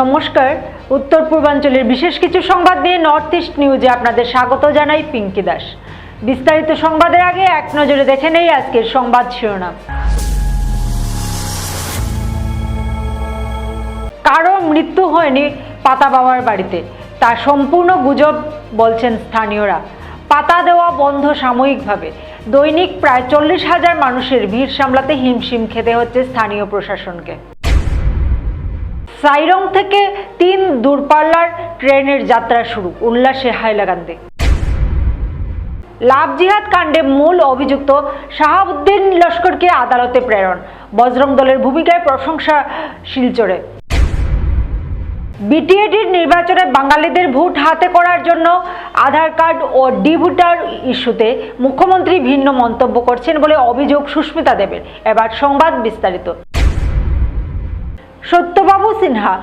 নমস্কার। উত্তর পূর্বাঞ্চলের বিশেষ কিছু সংবাদ নিয়ে নর্থ ইস্ট নিউজে আপনাদের স্বাগত জানাই পিঙ্কি দাস। বিস্তারিত সংবাদের আগে এক নজরে দেখে নেই আজকের সংবাদ শিরোনাম। কারও মৃত্যু হয়নি পাতা বাবার বাড়িতে, তা সম্পূর্ণ গুজব বলছেন স্থানীয়রা। পাতা দেওয়া বন্ধ সাময়িকভাবে। দৈনিক প্রায় চল্লিশ হাজার মানুষের ভিড় সামলাতে হিমশিম খেতে হচ্ছে স্থানীয় প্রশাসনকে। সাইরং থেকে তিন দূরপাল্লার ট্রেনের যাত্রা শুরু, উল্লাসে হাইলাকান্দি। লাভ জিহাদ কাণ্ডে মূল অভিযুক্ত শাহাবুদ্দিন লস্করকে আদালতে প্রেরণ, বজরং দলের ভূমিকায় প্রশংসা শিলচরে বিটিএডির নির্বাচনে বাঙালিদের ভোট হাতে করার জন্য আধার কার্ড ও ডি ভোটার ইস্যুতে মুখ্যমন্ত্রী ভিন্ন মন্তব্য করছেন বলে অভিযোগ সুস্মিতা দেবের। এবার সংবাদ বিস্তারিত। সত্যবাবু সিনহা,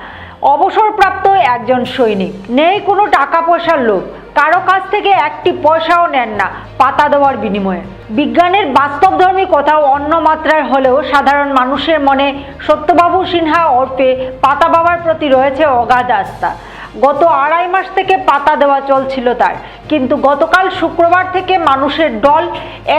অবসরপ্রাপ্ত একজন সৈনিক। নেই কোনো টাকা পয়সার লোক কারও কাছ থেকে একটি পয়সাও নেন না, পাতা দেওয়ার বিনিময়ে। বিজ্ঞানের বাস্তবধর্মী কথাও অন্য মাত্রায় হলেও সাধারণ মানুষের মনে সত্যবাবু সিনহা ওরফে পাতা বাবার প্রতি রয়েছে অগাধ আস্থা। গত আড়াই মাস থেকে পাতা দেওয়া চলছিল তার। কিন্তু গতকাল শুক্রবার থেকে মানুষের ডল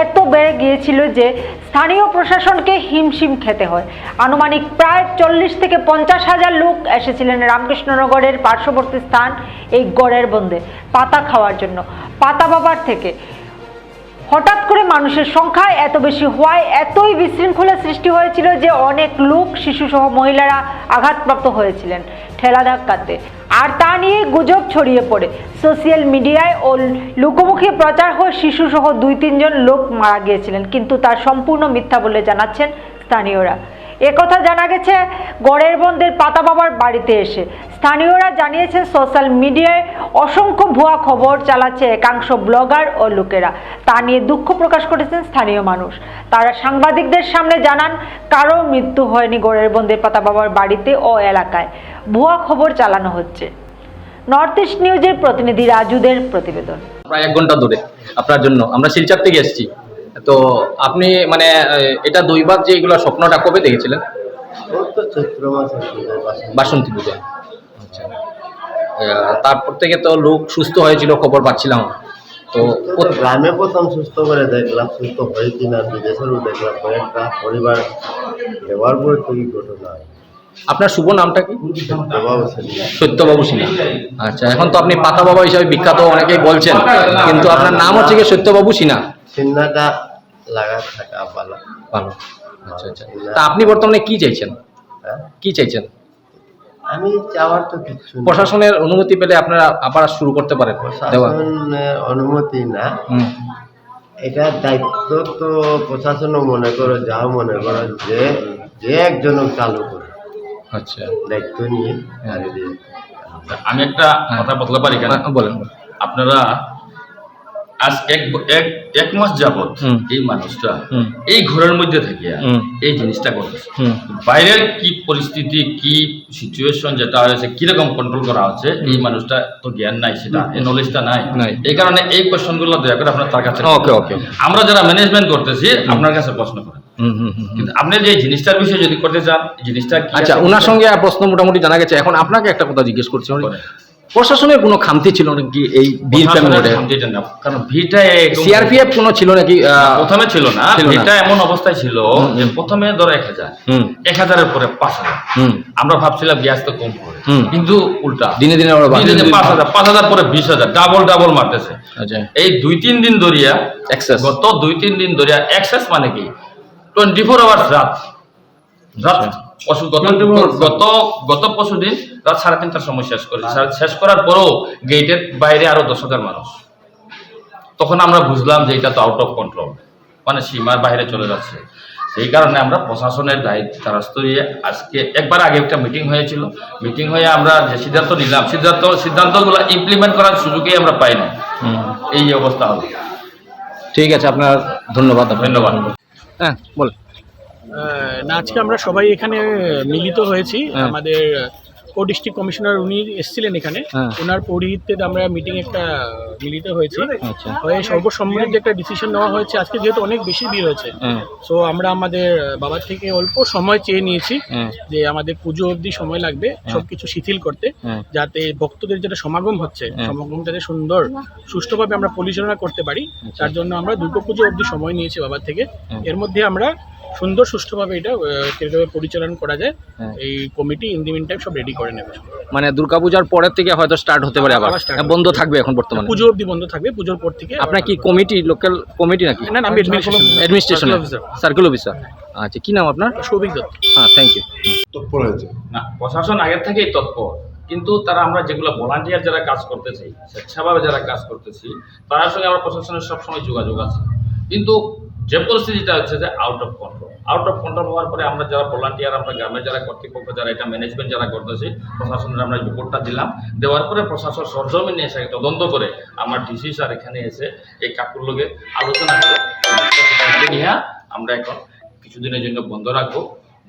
এত বেড়ে গিয়েছিল যে স্থানীয় প্রশাসনকে হিমশিম খেতে হয়। আনুমানিক প্রায় চল্লিশ থেকে পঞ্চাশ হাজার লোক এসেছিলেন রামকৃষ্ণনগরের পার্শ্ববর্তী স্থান এই গড়ের বন্দে পাতা খাওয়ার জন্য। পাতা বাবার থেকে হঠাৎ করে মানুষের সংখ্যা এত বেশি হওয়ায় এতই বিশৃঙ্খলা সৃষ্টি হয়েছিল যে অনেক লোক, শিশুসহ মহিলারা আঘাতপ্রাপ্ত হয়েছিলেন ঠেলা ধাক্কাতে। আর তা নিয়ে গুজব ছড়িয়ে পড়ে। সোশ্যাল মিডিয়ায় ও লোকমুখে প্রচার হয়ে শিশুসহ দুই তিনজন লোক মারা গিয়েছিলেন। কিন্তু তার সম্পূর্ণ মিথ্যা বলে জানাচ্ছেন স্থানীয়রা। একথা জানা গেছে, গড়ের বন্ধের পাতা বাবার বাড়িতে এসে। স্থানীয়রা জানিয়েছে সোশ্যাল মিডিয়ায় অসংখ্য ভুয়া খবর চালাচ্ছে একাংশ ব্লগার ও লোকেরা। তা নিয়ে দুঃখ প্রকাশ করেছেন স্থানীয় মানুষ। তারা সাংবাদিকদের সামনে জানান কারও মৃত্যু হয়নি গড়ের বন্দের পাতা বাবার বাড়িতে ও এলাকায়। ভুয়া খবর চালানো হচ্ছে। নর্থ ইস্ট নিউজের প্রতিনিধি রাজুদের প্রতিবেদন। প্রায় এক ঘণ্টা ধরে আপনার জন্য। আমরা শিলচর থেকে এসেছি। তো আপনি মানে এটা দুইবার যে এগুলো স্বপ্নটা কবে দেখেছিলেন? বাসন্তী। পূজা। তারপর থেকে তো লোক সুস্থ হয়েছিল খবর পাচ্ছিলাম। তো গ্রামে প্রথম সুস্থ করে দেখলাম সুস্থ হয় কিনা বিদেশেরও দেখলাম কয়েকটা পরিবার দেওয়ার পরে তো এই ঘটনা। আপনার শুভ নামটা কি? সত্যবাবু সিনহা আচ্ছা এখন তো আপনি পাতা বাবা হিসাবে বিখ্যাত অনেকেই বলছেন। কিন্তু আপনার নাম হচ্ছে কি সত্যবাবু সিনহা? চিন্নাটা লাগা থাকা পালা ভালো। আচ্ছা আচ্ছা। তা আপনি বর্তমানে কি চাইছেন? হ্যাঁ? কি চাইছেন? আমি চাওয়ার তো কিছু প্রশাসনের অনুমতি পেলে আপনারা আবার শুরু করতে পারেন। প্রশাসনের অনুমতি না। এটা দায়িত্ব তো প্রশাসনও মনে করো যা মনে করো যে যে একজন চালু করে। আচ্ছা। দায়িত্ব নিয়ে। আমি একটা কথা বলতে পারি কেন? হ্যাঁ, বলেন। আপনারা আজ এক এক এক মাস যাবত এই মানুষটা এই ঘরের মধ্যে থাকিয়া এই জিনিসটা করতেছে। বাইরের কি পরিস্থিতি কি সিচুয়েশন যেটা হয়েছে কীরকম কন্ট্রোল করা হচ্ছে এই মানুষটা তো জ্ঞান নাই সেটা এই নলেজটা নাই। এই কারণে এই কোশ্চেনগুলো দয়া করে আপনার তার কাছে ওকে, ওকে। আমরা যারা ম্যানেজমেন্ট করতেছি আপনার কাছে প্রশ্ন করেন। কিন্তু আপনি যে জিনিসটার বিষয়ে যদি করতে চান জিনিসটা আচ্ছা ওনার সঙ্গে প্রশ্ন মোটামুটি জানা গেছে। এখন আপনাকে একটা কথা জিজ্ঞেস করছি। প্রশাসনের কোনো খামতি ছিল নাকি এই খামতিটা না, কারণ ভিটা সিআরপিএফ কোনো ছিল নাকি প্রথমে ছিল না। এটা এমন অবস্থায় ছিল যে প্রথমে ধরো এক হাজার এক হাজারের পরে পাঁচ হাজার। আমরা ভাবছিলাম গ্যাস তো কম হবে কিন্তু উল্টা। দিনে দিনে দিনে দিনে পাঁচ হাজার পাঁচ হাজার পরে বিশ হাজার ডাবল ডাবল মারতেছে। আচ্ছা। এই দুই তিন দিন ধরিয়া Excess। গত দুই তিন দিন ধরিয়া এক্সেস মানে কি? টোয়েন্টি ফোর আওয়ার্স রাত। রাত আচ্ছা। পশু গত গত গত পশু দিন রাত সাড়ে তিনটার সময় শেষ করি। শেষ করার পরেও গেটের বাইরে আরও দশ হাজার মানুষ। তখন আমরা বুঝলাম যে এটা তো আউট অফ কন্ট্রোল মানে সীমার বাইরে চলে যাচ্ছে। সেই কারণে আমরা প্রশাসনের দায়িত্ব দ্বারস্থ হয়ে আজকে একবার আগে একটা মিটিং হয়েছিল। মিটিং হয়ে আমরা যে সিদ্ধান্ত নিলাম সিদ্ধান্ত সিদ্ধান্তগুলো ইমপ্লিমেন্ট করার সুযোগই আমরা পাই না এই অবস্থা হবে। ঠিক আছে আপনার ধন্যবাদ। ধন্যবাদ। হ্যাঁ বল আজকে আমরা সবাই এখানে মিলিত হয়েছি। হ্যাঁ। আমাদের কো ডিস্ট্রিক্ট কমিশনার উনি এসেছিলেন এখানে। হ্যাঁ। ওনার পৌরোহিত্যে আমরা মিটিং একটা মিলিত হয়েছে। আচ্ছা। হয়ে সর্বসম্মতি যে একটা ডিসিশন নেওয়া হয়েছে। আজকে যেহেতু অনেক বেশি ভিড় হয়েছে। হ্যাঁ। সো আমরা আমাদের বাবার থেকে অল্প সময় চেয়ে নিয়েছি হ্যাঁ। যে আমাদের পুজো অবধি সময় লাগবে সবকিছু শিথিল করতে হ্যাঁ। যাতে ভক্তদের যেটা সমাগম হচ্ছে সমাগম যাতে সুন্দর সুষ্ঠুভাবে আমরা পরিচালনা করতে পারি তার জন্য আমরা দুর্গা পুজো অবধি সময় নিয়েছি বাবার থেকে। হ্যাঁ। এর মধ্যে আমরা সুন্দর সুষ্ঠুভাবে এটা আহ, কীভাবে পরিচালনা করা যায় হ্যাঁ। এই committee in the mean time সব রেডি করে নেবে। মানে দুর্গাপূজার পরের থেকে হয়তো স্টার্ট হতে পারে আবার। বন্ধ থাকবে এখন বর্তমানে। পুজো অবধি বন্ধ থাকবে পুজোর পর থেকে আপনার কি কমিটি লোকাল কমিটি নাকি? না আমি অ্যাডমিনিস্ট্রেশন। সার্কেল অফিসার আচ্ছা কি নাম আপনার? সৌভিক দত্ত। হ্যাঁ থ্যাংক ইউ তৎপর হয়েছে। না প্রশাসন আগের থেকেই তৎপর। কিন্তু তারা আমরা যেগুলো ভলান্টিয়ার যারা কাজ করতেছি স্বেচ্ছাভাবে যারা কাজ করতেছি তার সঙ্গে আমরা প্রশাসনের সবসময় যোগাযোগ আছে। কিন্তু যে পরিস্থিতিটা হচ্ছে যে out of control out of control হওয়ার পরে আমরা যারা ভলান্টিয়ার আমরা গ্রামের যারা কর্তৃপক্ষ, যারা এটা ম্যানেজমেন্ট যারা করতেছি, প্রশাসনের আমরা রিপোর্টটা দিলাম। দেওয়ার পরে প্রশাসন সরজমিনে এসে তদন্ত করে আমার ডিসি স্যার এখানে এসে এই কাকুর লোকে আলোচনা করে নিয়ে আমরা এখন কিছুদিনের জন্য বন্ধ রাখব।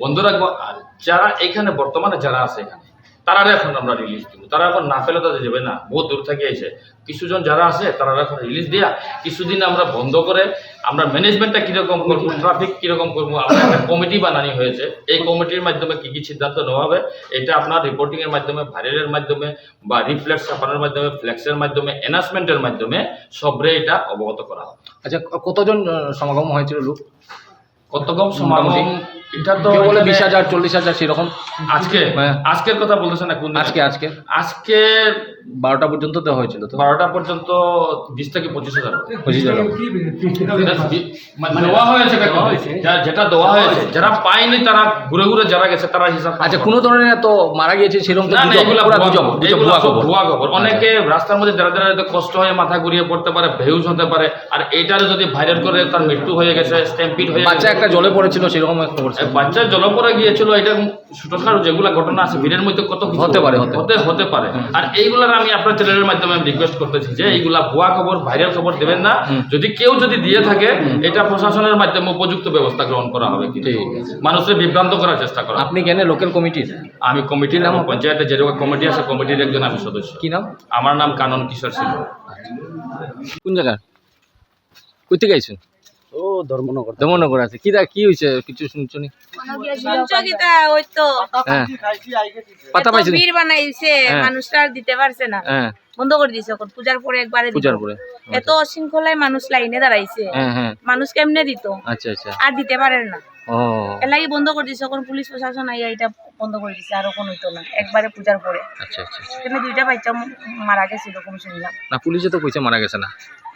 বন্ধ রাখব আর যারা এখানে বর্তমানে যারা আছে এখানে তারা এখন আমরা রিলিজ দিব। তারা এখন না ফেলে তাদের যাবে না। বহু দূর থেকে এসে। কিছুজন যারা আছে তারা এখন রিলিজ দিয়া। কিছুদিন আমরা বন্ধ করে আমরা ম্যানেজমেন্টটা কীরকম করব ট্রাফিক কীরকম করব আমরা একটা কমিটি বানানি হয়েছে। এই কমিটির মাধ্যমে কী কী সিদ্ধান্ত নেওয়া হবে এটা আপনার রিপোর্টিংয়ের মাধ্যমে ভাইরালের মাধ্যমে বা রিফ্লেক্স ছাপানোর মাধ্যমে ফ্লেক্সের মাধ্যমে অ্যানাউন্সমেন্টের মাধ্যমে সবরে এটা অবগত করা হবে। আচ্ছা কতজন সমাগম হয়েছিল লোক কত কম সমাগম। এটা তো বলে বিশ হাজার চল্লিশ হাজার সেরকম। আজকে? হ্যাঁ। আজকের কথা বলতেছে না কোন আজকে আজকে। আজকে বারোটা পর্যন্ত হয়েছিল তো। বারোটা পর্যন্ত বিশ থেকে পঁচিশ হাজার পঁচিশ হাজার মানে দেওয়া হয়েছে যেটা দেওয়া হয়েছে। যারা পায়নি তারা ঘুরে ঘুরে যারা গেছে তারা হিসাব আচ্ছা কোনো ধরনের তো মারা গিয়েছে সেরকম না ভুয়া খবর। ভুয়া খবর। অনেকে রাস্তার মধ্যে যারা যারা কষ্ট হয়ে মাথা ঘুরিয়ে পড়তে পারে ভেউজ হতে পারে। আর এইটারে যদি ভাইরাল করে তার মৃত্যু হয়ে গেছে স্ট্যাম্পিড হয়ে বাচ্চা একটা জলে পড়েছিল সেরকম খবর বাচ্চা জলপরে গিয়েছিল এটা ছোটখাটো যেগুলা ঘটনা আছে ভিড়ের মধ্যে কত হতে পারে, হতে হতে পারে। আর এইগুলার আমি আপনার চ্যানেলের মাধ্যমে রিকোয়েস্ট করতেছি যে এইগুলা ভুয়া খবর ভাইরাল খবর দেবেন না। যদি কেউ যদি দিয়ে থাকে এটা প্রশাসনের মাধ্যমে উপযুক্ত ব্যবস্থা গ্রহণ করা হবে কিন্তু মানুষের বিভ্রান্ত করার চেষ্টা করা আপনি কেন লোকাল কমিটির আমি কমিটির নাম পঞ্চায়েতে যে কমিটি আছে কমিটির একজন আমি সদস্য। কি নাম? আমার নাম কানন কিশোর সিং কোন জায়গা কই থেকে আইছেন? ও ধর্মনগর ধর্মনগর আছে। কি কি হয়েছে কিছু শুনছো নি? ওই তো? হ্যাঁ। পাতা বীর বানাইছে হ্যাঁ। মানুষটা আর দিতে পারছে না। হ্যাঁ। বন্ধ করে দিছে এখন পূজার পরে একবারে পূজার পরে। এত অশৃঙ্খলায় মানুষ লাইনে দাঁড়াইছে। মানুষ কেমনে দিত? আচ্ছা আচ্ছা। আর দিতে পারেন না। এর লাগি বন্ধ করে দিছে এখন পুলিশ প্রশাসন আইয়া এটা বন্ধ করে দিছে আর কোনো হইতো না একবারে পূজার পরে। আচ্ছা আচ্ছা আচ্ছা। এখানে দুইটা বাচ্চা মারা গেছে এরকম শুনলাম। না পুলিশে তো কইছে মারা গেছে না।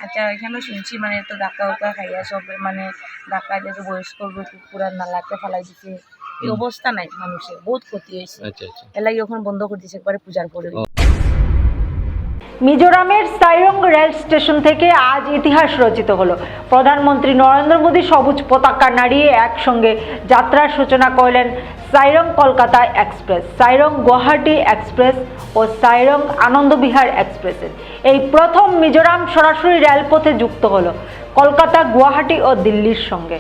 আচ্ছা এখানে শুনছি মানে তো ডাক্কা উকা খাইয়া সব মানে ডাক্কা যে বয়স্ক পুরা নালাতে ফেলাই দিছে। এই অবস্থা নাই মানুষের বহুত ক্ষতি হয়েছে আচ্ছা এর লাগি ওখানে বন্ধ করে দিছে একবারে পূজার পরে। মিজোরামের সাইরং রেল স্টেশন থেকে আজ ইতিহাস রচিত হলো। প্রধানমন্ত্রী নরেন্দ্র মোদী সবুজ পতাকা নাড়িয়ে একসঙ্গে যাত্রার সূচনা করলেন সাইরং কলকাতা এক্সপ্রেস সাইরং গুয়াহাটি এক্সপ্রেস ও সাইরং আনন্দবিহার এক্সপ্রেসের এই প্রথম মিজোরাম সরাসরি রেলপথে যুক্ত হলো কলকাতা, গুয়াহাটি ও দিল্লির সঙ্গে।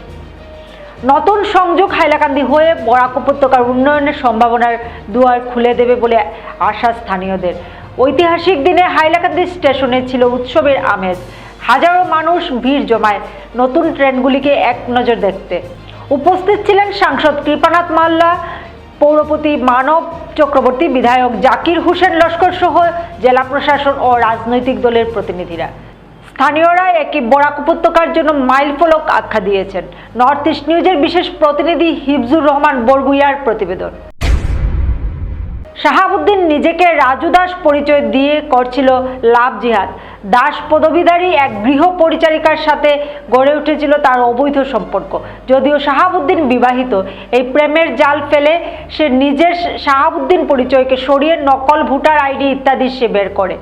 নতুন সংযোগ হাইলাকান্দি হয়ে বরাক উপত্যকার উন্নয়নের সম্ভাবনার দুয়ার খুলে দেবে বলে আশা স্থানীয়দের। ঐতিহাসিক দিনে হাইলাকান্দি স্টেশনে ছিল উৎসবের আমেজ। হাজারো মানুষ ভিড় জমায় নতুন ট্রেনগুলিকে এক নজর দেখতে। উপস্থিত ছিলেন সাংসদ কৃপানাথ মাল্লা, পৌরপতি মানব চক্রবর্তী, বিধায়ক জাকির হোসেন লস্কর সহ জেলা প্রশাসন ও রাজনৈতিক দলের প্রতিনিধিরা। স্থানীয়রা একই বরাক উপত্যকার জন্য মাইল ফলক আখ্যা দিয়েছেন। নর্থ ইস্ট নিউজের বিশেষ প্রতিনিধি হিফজুর রহমান বরগুইয়ার প্রতিবেদন। শাহাবুদ্দিন নিজেকে রাজু দাস পরিচয় দিয়ে করছিল লাভ জিহাদ। দাস পদবীধারী এক গৃহ পরিচারিকার সাথে গড়ে উঠেছিল তার অবৈধ সম্পর্ক। যদিও শাহাবুদ্দিন বিবাহিত, এই প্রেমের জাল ফেলে সে নিজের শাহাবুদ্দিন পরিচয়কে সরিয়ে নকল ভোটার আইডি ইত্যাদি সে বের করে।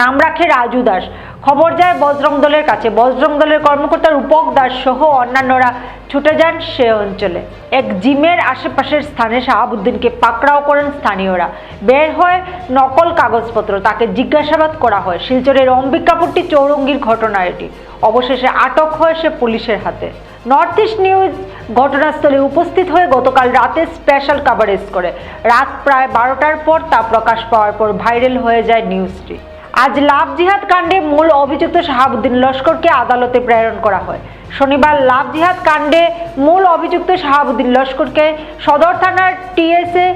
নাম রাখে রাজু দাস। খবর যায় বজরং দলের কাছে। বজরং দলের কর্মকর্তা রূপক দাস সহ অন্যান্যরা ছুটে যান সে অঞ্চলে। এক জিমের আশেপাশের স্থানে শাহাবুদ্দিনকে পাকড়াও করেন স্থানীয়রা। বের হয় নকল কাগজপত্র। তাকে জিজ্ঞাসাবাদ করা হয়। শিলচরের অম্বিক অম্বিকাপুরটি চৌরঙ্গির ঘটনা এটি। অবশেষে আটক হয় সে পুলিশের হাতে। নর্থ ইস্ট নিউজ ঘটনাস্থলে উপস্থিত হয়ে গতকাল রাতে স্পেশাল কাভারেজ করে। রাত প্রায় বারোটার পর তা প্রকাশ পাওয়ার পর ভাইরাল হয়ে যায় নিউজটি। আজ লাভ জিহাদ কাণ্ডে মূল অভিযুক্ত শাহাবুদ্দিন লস্করকে আদালতে প্রেরণ করা হয়। শনিবার লাভ জিহাদ কাণ্ডে মূল অভিযুক্ত শাহাবুদ্দিন লস্করকে সদর থানার টিএসএ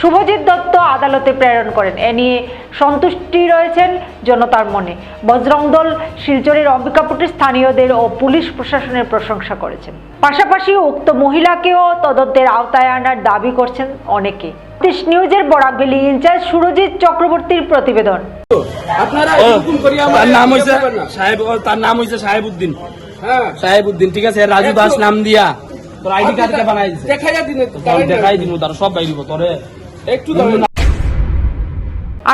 শুভজিৎ দত্ত আদালতে প্রেরণ করেন। এ নিয়ে সন্তুষ্টি রয়েছেন জনতার মনে। বজরং দল শিলচরের অম্বিকাপুরের স্থানীয়দের ও পুলিশ প্রশাসনের প্রশংসা করেছেন। পাশাপাশি উক্ত মহিলাকেও তদন্তের আওতায় আনার দাবি করছেন অনেকে। নিউজের বরাকবেলি ইনচার্জ সুরজিৎ চক্রবর্তীর প্রতিবেদন। তার নাম হয়েছে সাহেব তার নাম হয়েছে সাহেবউদ্দিন। সাহেব উদ্দিন ঠিক আছে রাজু দাস নাম দিয়া তোর আইডি দেখাই তার সব তোরে। একটু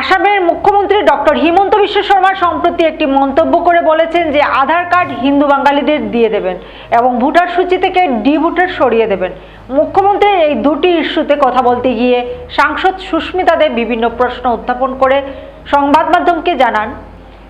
আসামের মুখ্যমন্ত্রী ডক্টর হিমন্ত বিশ্ব শর্মা সম্প্রতি একটি মন্তব্য করে বলেছেন যে আধার কার্ড হিন্দু বাঙালিদের দিয়ে দেবেন এবং ভোটার সূচি থেকে ডি ভোটার সরিয়ে দেবেন। মুখ্যমন্ত্রীর এই দুটি ইস্যুতে কথা বলতে গিয়ে সাংসদ সুস্মিতা দেব বিভিন্ন প্রশ্ন উত্থাপন করে সংবাদ মাধ্যমকে জানান,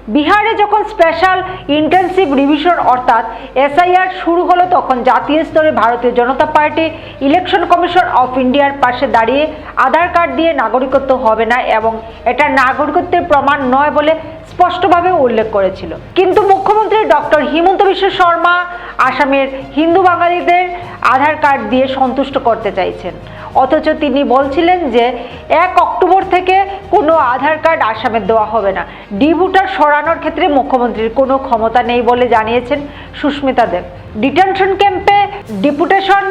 বিহারে যখন স্পেশাল ইন্টেন্সিভ রিভিশন অর্থাৎ এসআইআর শুরু হলো তখন জাতীয় স্তরে Bharatiya Janata party election commission of ইন্ডিয়ার পাশে দাঁড়িয়ে আধার কার্ড দিয়ে নাগরিকত্ব হবে না এবং এটা নাগরিকত্বের প্রমাণ নয় বলে স্পষ্টভাবে উল্লেখ করেছিল। কিন্তু মুখ্যমন্ত্রী ডক্টর হিমন্ত বিশ্ব শর্মা আসামের হিন্দু বাঙালিদের আধার কার্ড দিয়ে সন্তুষ্ট করতে চাইছেন। অথচ তিনি বলছিলেন যে, এক অক্টোবর থেকে কোনো আধার কার্ড আসামে দেওয়া হবে না। ডি ভোটার সরানোর ক্ষেত্রে মুখ্যমন্ত্রীর কোনো ক্ষমতা নেই বলে জানিয়েছেন সুস্মিতা দেব। ডিটেনশন ক্যাম্পে ডিপুটেশন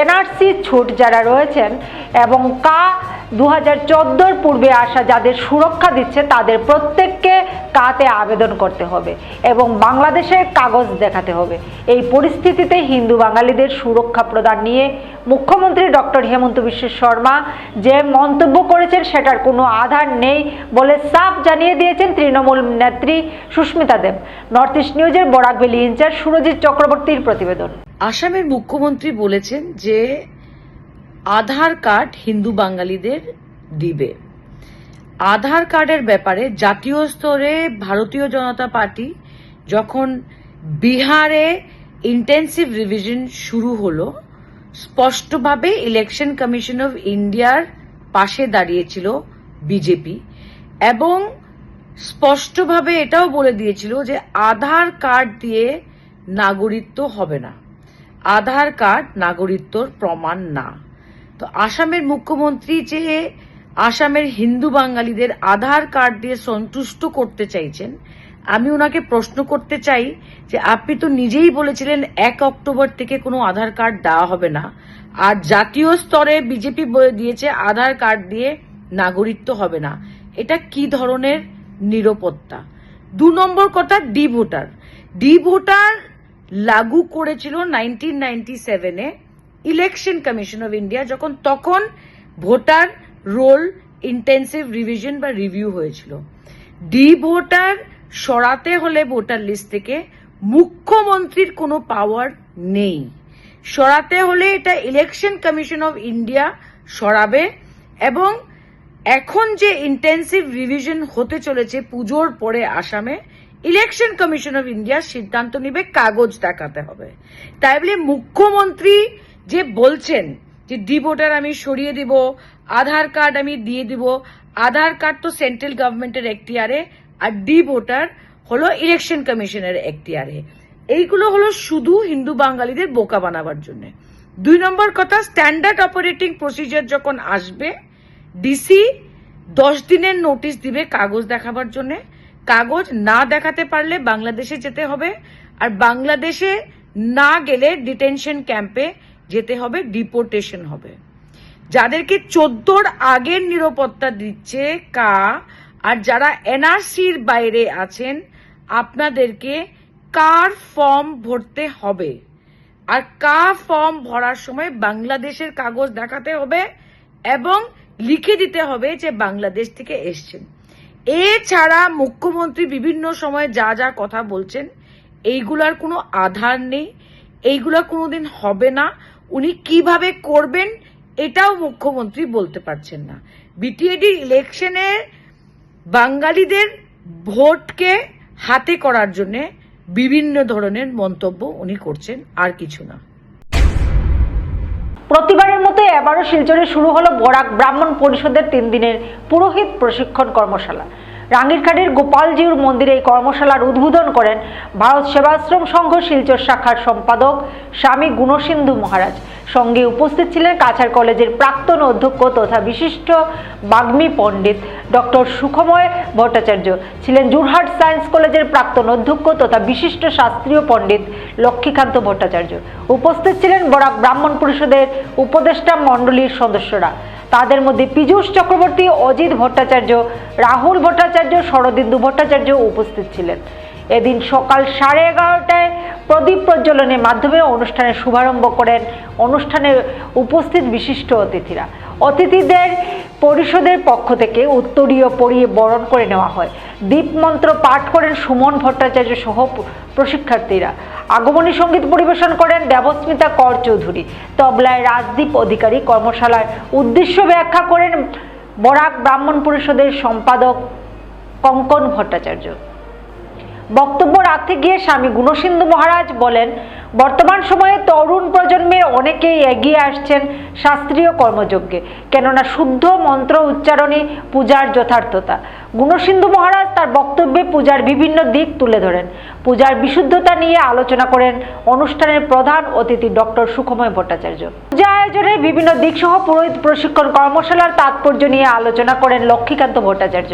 এনআরসি ছুট যারা রয়েছেন এবং কা দু হাজার পূর্বে আসা যাদের সুরক্ষা দিচ্ছে তাদের প্রত্যেককে কাতে আবেদন করতে হবে এবং বাংলাদেশের কাগজ দেখাতে হবে। এই পরিস্থিতিতে হিন্দু বাঙালিদের সুরক্ষা প্রদান নিয়ে মুখ্যমন্ত্রী ডক্টর হেমন্ত বিশ্ব শর্মা যে মন্তব্য করেছেন সেটার কোনো আধার নেই বলে সাফ জানিয়ে দিয়েছেন তৃণমূল নেত্রী সুস্মিতা দেব। নর্থ ইস্ট নিউজের বরাকবেলি ইনচার্জ সুরজিৎ চক্রবর্তীর প্রতিবেদন। আসামের মুখ্যমন্ত্রী বলেছেন যে, আধার কার্ড হিন্দু বাঙালিদের দিবে। আধার কার্ডের ব্যাপারে জাতীয় স্তরে ভারতীয় জনতা পার্টি যখন বিহারে ইন্টেন্সিভ রিভিশন শুরু হলো, স্পষ্টভাবে ইলেকশন কমিশন অফ ইন্ডিয়ার পাশে দাঁড়িয়েছিল বিজেপি এবং স্পষ্টভাবে এটাও বলে দিয়েছিল যে, আধার কার্ড দিয়ে নাগরিকত্ব হবে না। আধার কার্ড নাগরিকত্বর প্রমাণ না। তো আসামের মুখ্যমন্ত্রী যে আসামের হিন্দু বাঙালিদের আধার কার্ড দিয়ে সন্তুষ্ট করতে চাইছেন, আমি ওনাকে প্রশ্ন করতে চাই যে আপনি তো নিজেই বলেছিলেন এক অক্টোবর থেকে কোনো আধার কার্ড দেওয়া হবে না, আর জাতীয় স্তরে বিজেপি দিয়েছে আধার কার্ড দিয়ে নাগরিকত্ব হবে না। এটা কি ধরনের নিরাপত্তা? দু নম্বর কথা ডি ভোটার। ডি ভোটার লাগু করেছিল নাইনটিন নাইনটি সেভেনে ইলেকশন কমিশন অফ ইন্ডিয়া, যখন তখন ভোটার রোল ইন্টেন্সিভ রিভিশন বা রিভিউ হয়েছিল। ডি ভোটার সরাতে হলে ভোটার লিস্ট থেকে মুখ্যমন্ত্রীর কোনো পাওয়ার নেই। সরাতে হলে এটা ইলেকশন কমিশন অফ ইন্ডিয়া সরাবে এবং এখন যে ইন্টেন্সিভ রিভিশন হতে চলেছে পুজোর পরে আসামে ইলেকশন কমিশন অফ ইন্ডিয়া সিদ্ধান্ত নিবে, কাগজ দেখাতে হবে। তাই বলে মুখ্যমন্ত্রী যে বলছেন যে ডি ভোটার আমি সরিয়ে দিব, আধার কার্ড আমি দিয়ে দিব, আধার কার্ড তো সেন্ট্রাল গভর্নমেন্টের এখতিয়ারে আর ডি ভোটার হলো ইলেকশন কমিশনের একটি এখতিয়ারে। এইগুলো হলো শুধু হিন্দু বাঙালিদের বোকা বানাবার জন্য। দুই নম্বর কথা স্ট্যান্ডার্ড অপারেটিং প্রসিজার যখন আসবে ডিসি দশ দিনের নোটিশ দিবে কাগজ দেখাবার জন্য। কাগজ না দেখাতে পারলে বাংলাদেশে যেতে হবে, আর বাংলাদেশে না গেলে ডিটেনশন ক্যাম্পে যেতে হবে, ডিপোর্টেশন হবে। যাদেরকে চোদ্দোর আগের নিরাপত্তা দিচ্ছে কা, আর যারা এনআরসির বাইরে আছেন, আপনাদেরকে কার ফর্ম ভরতে হবে? আর কা ফর্ম ভরার সময় বাংলাদেশের কাগজ দেখাতে হবে এবং লিখে দিতে হবে যে বাংলাদেশ থেকে এসছেন। এছাড়া মুখ্যমন্ত্রী বিভিন্ন সময় যা যা কথা বলছেন, এইগুলার কোনো আধার নেই, এইগুলা কোনোদিন হবে না। উনি কীভাবে করবেন, এটাও মুখ্যমন্ত্রী বলতে পারছেন না। বিটিএডি ইলেকশনে বাঙালিদের ভোটকে হাতে করার জন্য বিভিন্ন ধরনের মন্তব্য উনি করছেন, আর কিছু না। প্রতিবারের মতো এবারও শিলচরে শুরু হলো বরাক ব্রাহ্মণ পরিষদের তিন দিনের পুরোহিত প্রশিক্ষণ কর্মশালা। রাঙ্গিরখাটির গোপালজিউর মন্দিরে এই কর্মশালার উদ্বোধন করেন ভারত সেবাশ্রম সংঘ শিলচর শাখার সম্পাদক স্বামী গুণসিন্ধু মহারাজ। সঙ্গে উপস্থিত ছিলেন কাছাড় কলেজের প্রাক্তন অধ্যক্ষ তথা বিশিষ্ট বাগ্মী পণ্ডিত ডক্টর সুখময় ভট্টাচার্য। ছিলেন জুরহাট সায়েন্স কলেজের প্রাক্তন অধ্যক্ষ তথা বিশিষ্ট শাস্ত্রীয় পণ্ডিত লক্ষ্মীকান্ত ভট্টাচার্য। উপস্থিত ছিলেন বরাক ব্রাহ্মণ পরিষদের উপদেষ্টা মণ্ডলীর সদস্যরা। তাদের মধ্যে পীযূষ চক্রবর্তী, অজিত ভট্টাচার্য, রাহুল ভট্টাচার্য, শরদিন্দু ভট্টাচার্য উপস্থিত ছিলেন। এদিন সকাল সাড়ে এগারোটায় প্রদীপ প্রজ্বলনের মাধ্যমে অনুষ্ঠানের শুভারম্ভ করেন অনুষ্ঠানে উপস্থিত বিশিষ্ট অতিথিরা। অতিথিদের পরিষদের পক্ষ থেকে উত্তরীয় পরিয়ে বরণ করে নেওয়া হয়। দীপমন্ত্র পাঠ করেন সুমন ভট্টাচার্য সহ প্রশিক্ষার্থীরা। আগমনী সংগীত পরিবেশন করেন দেবস্মিতা কর চৌধুরী। তবলায় রাজদীপ অধিকারী কর্মশালার উদ্দেশ্য ব্যাখ্যা করেন বরাক ব্রাহ্মণ পরিষদের সম্পাদক কঙ্কন ভট্টাচার্য। বক্তব্য রাখতে গিয়ে স্বামী গুণসিন্ধু মহারাজ বলেন, বর্তমান সময়ে তরুণ প্রজন্মের অনেকেই এগিয়ে আসছেন শাস্ত্রীয় কর্মযজ্ঞে, কেননা শুদ্ধ মন্ত্র উচ্চারণে পূজার যথার্থতা। গুণসিন্ধু মহারাজ তার বক্তব্যে পূজার বিভিন্ন দিক তুলে ধরেন। পূজার বিশুদ্ধতা নিয়ে আলোচনা করেন অনুষ্ঠানের প্রধান অতিথি ডক্টর সুখময় ভট্টাচার্য। পূজা আয়োজনে বিভিন্ন দিক সহ পুরোহিত প্রশিক্ষণ কর্মশালার তাৎপর্য নিয়ে আলোচনা করেন লক্ষ্মীকান্ত ভট্টাচার্য।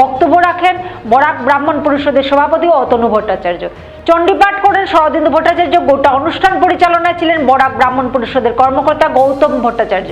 বক্তব্য রাখেন বরাক ব্রাহ্মণ পরিষদের সভাপতি অতনু ভট্টাচার্য। চণ্ডীপাঠ করেন শরদিন্দু ভট্টাচার্য। গোটা অনুষ্ঠান পরিচালনায় ছিলেন বরাক ব্রাহ্মণ পরিষদের কর্মকর্তা গৌতম ভট্টাচার্য।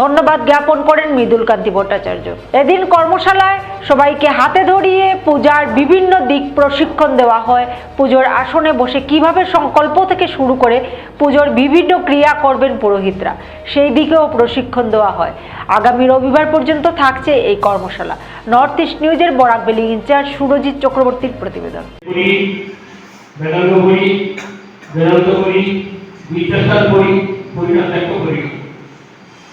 ধন্যবাদ জ্ঞাপন করেন মৃদুল কান্তি ভট্টাচার্য। এদিন কর্মশালায় সবাইকে হাতে ধরিয়ে পূজার বিভিন্ন দিক প্রশিক্ষণ দেওয়া হয়। পুজোর আসনে বসে কীভাবে সংকল্প থেকে শুরু করে পুজোর বিভিন্ন ক্রিয়া করবেন পুরোহিতরা, সেই দিকেও প্রশিক্ষণ দেওয়া হয়। আগামী রবিবার পর্যন্ত থাকছে এই কর্মশালা। নর্থ ইস্ট নিউজের বরাক বেলি ইনচার্জ সুরজিৎ চক্রবর্তীর প্রতিবেদন। বেদান্ত করি বেদান্ত করি বিদ্যাসার করি ত্যাগ করি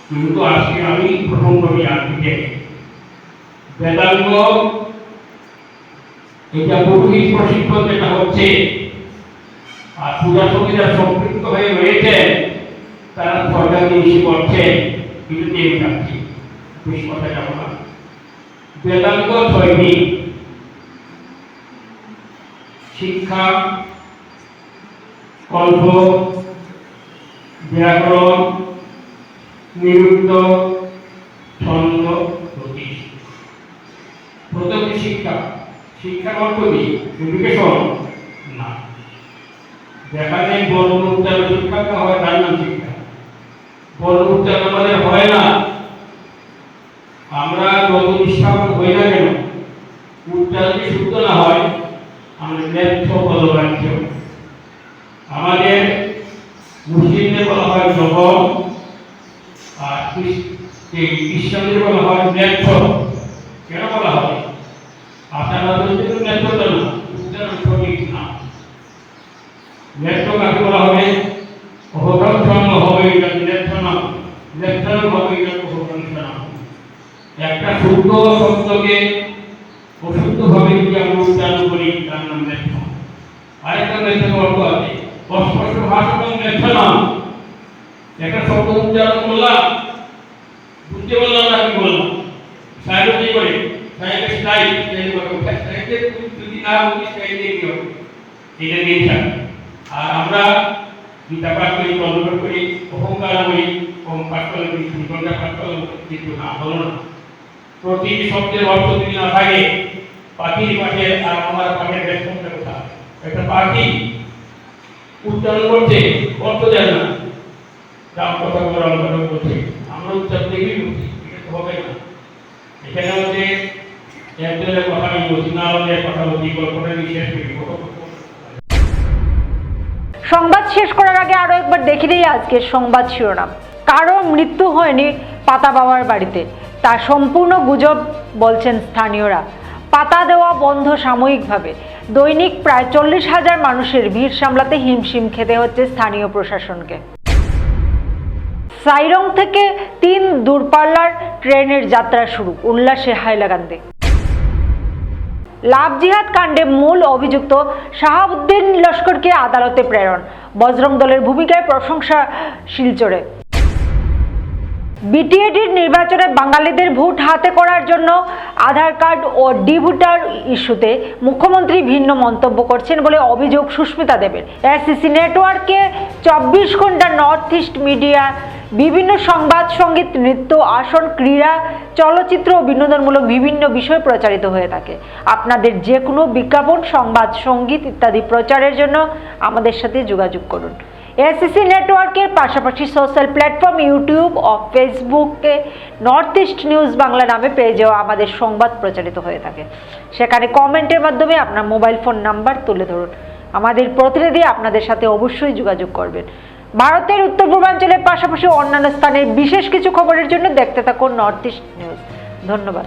কিন্তু আজকে আমি প্রথম করি আজকে বেদাঙ্গ এটা পুরোহিত প্রশিক্ষণ যেটা হচ্ছে। আর পূজা সঙ্গীরা সম্পৃক্ত হয়ে রয়েছে, তারা সরকার জিনিস করছে কিন্তু নিয়ে যাচ্ছি। বেশ কথা যাব না। ছয়টি। শিক্ষা, কল্প, ব্যাকরণ, নিরুক্ত, ছন্দ প্রথমে শিক্ষা। এডুকেশন না। দেখা যায় বর্ণ উচ্চারণ শিক্ষা হয়, তার নাম শিক্ষা। বর্ণ উচ্চারণ আমাদের হয় না। আমরা যত নিষ্ঠাবান হই না কেন উচ্চারণ যদি শুদ্ধ না হয় আমাদের পদবাচ্য আমাদের মুসলিমদের বলা হয় জগৎ, আর খ্রিস্টানদের বলা হয় ন্যায্য কেন বলা হয়? আপনারা তো ন্যায্যতা না সঠিক না। ন্যায্য কাকে একটা শুদ্ধ শব্দকে অশুদ্ধভাবে যদি আমরা উচ্চারণ করি তার নাম ন্যায্য আরেকটা ন্যায্য অর্থ আছে অস্পষ্ট ভাষণ ন্যায্য না একটা শব্দ উচ্চারণ করলাম, বুঝতে পারলাম না কি বললাম। সাহেব কি করে? সাহেবের স্টাইল স্টাইল করে সাহেবের যদি না বুঝি স্টাইল দিয়ে কি হবে? এটা দিয়ে থাকে। আর আমরা গীতা পাঠ করি কল্পনা করি, অহংকার করি ওম পাঠ করে করি শ্রীকণ্ঠা পাঠ করে কিন্তু না হলো না। প্রতি শব্দের অর্থ যদি না থাকে, পাখির পাঠের আর আমার পাঠের রেসপন্সের কথা একটা পাখি উচ্চারণ করছে, অর্থ জানে না। রাম কথা বলে রাম কথা বলছে আমরা উচ্চারণ বলছি, এটা হবে না। এখানে হচ্ছে একজনের কথা আমি বলছি, না আমাদের কথা বলছি গল্পটা নিঃশেষ করি। সংবাদ শেষ করার আগে আরও একবার দেখে নিই আজকের সংবাদ শিরোনাম। কারও মৃত্যু হয়নি পাতা বাবার বাড়িতে, তা সম্পূর্ণ গুজব বলছেন স্থানীয়রা। পাতা দেওয়া বন্ধ সাময়িকভাবে দৈনিক প্রায় চল্লিশ হাজার মানুষের ভিড় সামলাতে হিমশিম খেতে হচ্ছে স্থানীয় প্রশাসনকে। সাইরং থেকে তিন দূরপাল্লার ট্রেনের যাত্রা শুরু, উল্লাসে হাইলাকান্দি। লাভ জিহাদ কাণ্ডে মূল অভিযুক্ত শাহাবুদ্দিন লস্করকে আদালতে প্রেরণ, বজরং দলের ভূমিকায় প্রশংসা শিলচরে বিটিএডির নির্বাচনে বাঙালিদের ভোট হাতে করার জন্য আধার কার্ড ও ডি ভোটার ইস্যুতে মুখ্যমন্ত্রী ভিন্ন মন্তব্য করছেন বলে অভিযোগ সুস্মিতা দেবের। এসিসি নেটওয়ার্কে চব্বিশ ঘণ্টা নর্থ ইস্ট মিডিয়া, বিভিন্ন সংবাদ সংগীত, নৃত্য, আসন, ক্রীড়া, চলচ্চিত্র ও বিনোদনমূলক বিভিন্ন বিষয় প্রচারিত হয়ে থাকে। আপনাদের যে কোনো বিজ্ঞাপন, সংবাদ সংগীত ইত্যাদি প্রচারের জন্য আমাদের সাথে যোগাযোগ করুন। এসিসি নেটওয়ার্কের পাশাপাশি সোশ্যাল প্ল্যাটফর্ম ইউটিউব ও ফেসবুকে নর্থ ইস্ট নিউজ বাংলা নামে পেজেও আমাদের সংবাদ প্রচারিত হয়ে থাকে। সেখানে কমেন্টের মাধ্যমে আপনার মোবাইল ফোন নাম্বার তুলে ধরুন। আমাদের প্রতিনিধি আপনাদের সাথে অবশ্যই যোগাযোগ করবেন। ভারতের উত্তর পূর্বাঞ্চলের পাশাপাশি অন্যান্য স্থানের বিশেষ কিছু খবরের জন্য দেখতে থাকুন নর্থ ইস্ট নিউজ ধন্যবাদ।